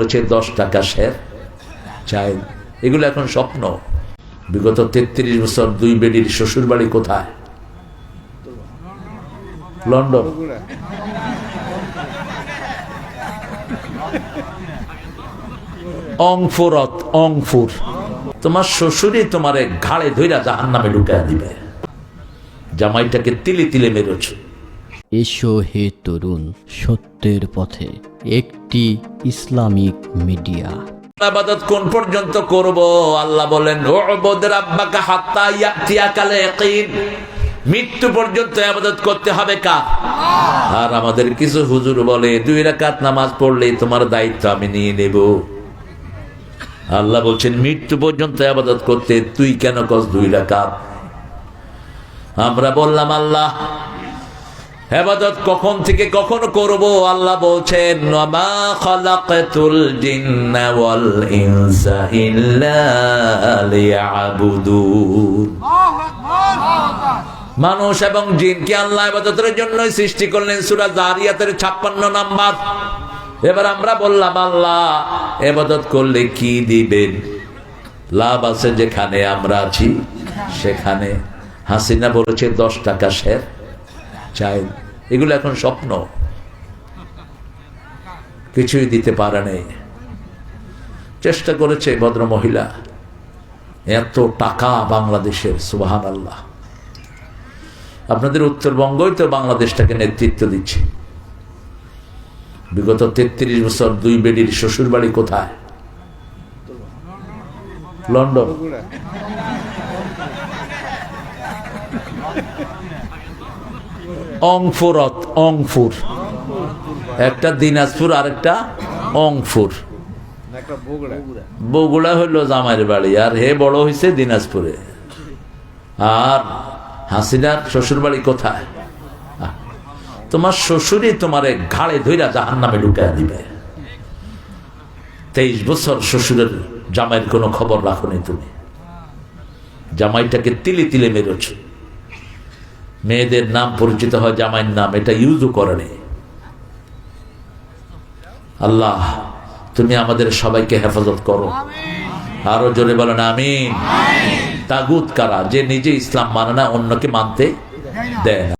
হচ্ছে দশ টাকা শের, চাই। এগুলো এখন স্বপ্ন। বিগত তেত্রিশ বছর দুই বেডির শ্বশুর বাড়ি কোথায়? লন্ডন। অংফুরত, অংফুর। তোমার শ্বশুরই তোমারে ঘাড়ে ধইরা জাহান নামে ঢুকায় দিবে। জামাইটাকে তিলে তিলে মেরেছ। এসো হে তরুণ, সত্যের পথে একটি ইসলামিক মিডিয়া। আবাদত কোন পর্যন্ত করব? আল্লাহ বলেন, উবুদ রাব্বাকা হাত্তা ইয়াতিয়াকাল ইয়াকিন। মৃত্যু পর্যন্ত আবাদত করতে হবে কা আর আমাদের কিছু হুজুর বলে, দুই রাকাত নামাজ পড়লেই তোমার দায়িত্ব আমি নিয়ে নেব। আল্লাহ বলছেন, মৃত্যু পর্যন্ত আবাদত করতে তুই কেন কস দুই রাকাত? আমরা বললাম, আল্লাহ হেবাদত কখন থেকে কখন করব আল্লাহ বলছেন জিন্না মানুষ এবং জিনকে আল্লাহ ইবাদতের জন্য সৃষ্টি করলেন সূরা জারিয়াতের 56 নাম্বার। এবার আমরা বললাম, আল্লাহ ইবাদত করলে কি দিবেন? লাভ আছে যেখানে আমরা আছি, সেখানে। হাসিনা বলেছে, দশ টাকা শের চাই। এগুলো এখন স্বপ্ন। কিছুই দিতে পারে নেই। চেষ্টা করেছে ভদ্র মহিলা এত টাকা বাংলাদেশের সুবাহান আল্লাহ আপনাদের উত্তরবঙ্গই তো বাংলাদেশটাকে নেতৃত্ব দিচ্ছে। বিগত তেত্রিশ বছর দুই বেডির শ্বশুর বাড়ি কোথায়? লন্ডন। অংফুরত, অংফুর। একটা দিনাজপুর আর একটা অংফুর। বগুড়া হইল জামাইয়ের বাড়ি, আর হে বড় হয়েছে দিনাজপুরে। আর হাসিনার শ্বশুর বাড়ি কোথায়? তোমার শ্বশুরই তোমারে ঘাড়ে ধইরা জাহান নামে ঢুকায় দিবে। তেইশ বছর শ্বশুরের জামাইয়ের কোনো খবর রাখনি তুমি। জামাইটাকে তিলে তিলে মেরেছ। মেয়েদের নাম পরিচিত হয়, জামাইয়ের নাম, এটা ইউজও করেনি আল্লাহ, তুমি আমাদের সবাইকে হেফাজত করো। আরও জোরে বলেন আমি তাগুত কারা? যে নিজে ইসলাম মানে না, অন্যকে মানতে দেয় না।